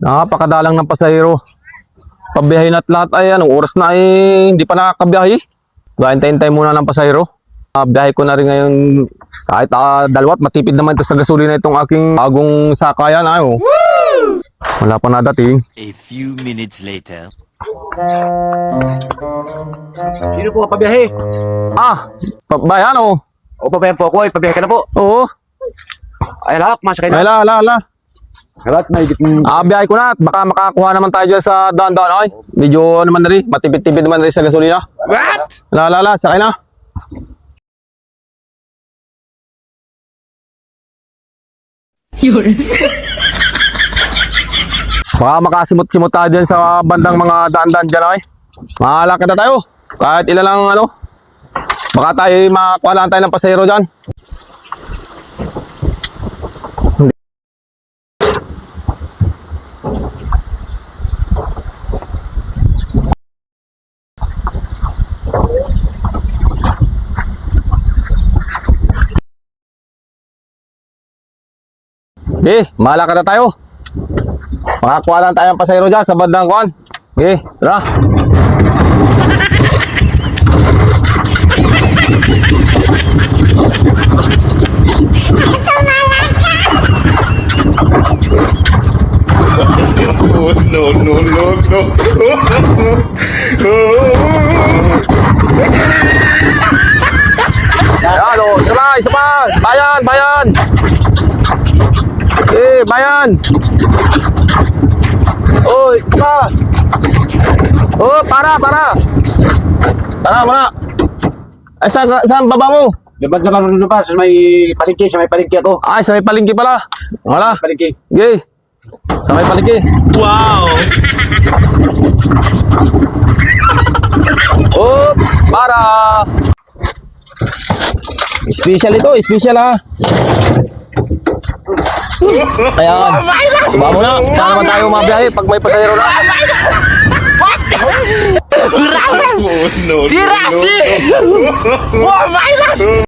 Napakadalang ng pasahero. Pabiyahin at lahat ay anong oras na ay hindi pa nakakabiyahe. Gahintayin muna ng pasahero. Uh, biyahe ko na rin ngayon kahit uh, dalawat matipid naman ito sa gasolina itong aking bagong sakayan ayo. Wala pa na dating. A few minutes later. Sino po pabiyahe? Ah, pa- bayan oh. O pabiyahe po ako, ipabiyahe ka na po. Oo. Ay lahat, masakay na. Ala, ala, ala. Lahat, may gitong... Ah, biyahe ko na at baka makakuha naman tayo dyan sa daan-daan ay. Medyo naman na rin, matipid-tipid naman na rin sa gasolina. What? Ala, ala, ala, sakay na. Baka makasimot-simot tayo dyan sa bandang mga daan-daan dyan ay. Mahalakad na tayo. Kahit ilan lang ano. Baka tayo makakuha lang tayo ng pasahero dyan. Eh, mahalakad na tayo. Makakuha lang tayo ng pasahero dyan sa bandang kuan. Okay, tara. Oh, no, no, no, no. Ayan, o. Isa pa, isa pa. Bayan, bayan. Bayan. Oh, isa pa. Oh, para, para. Para, para. Ay, saan, saan baba mo? Labas na lang lumabas, sa may palengke, sa may palengke ako. Ay, sa may palengke pala. Wala. Palengke. Okay. Sa may palengke. Wow! Oops, para. Special ito, special ha. Ayan. Baba mo na. Saan naman tayo mabiyahe pag may pasahero na? Oh, no, no, no, no.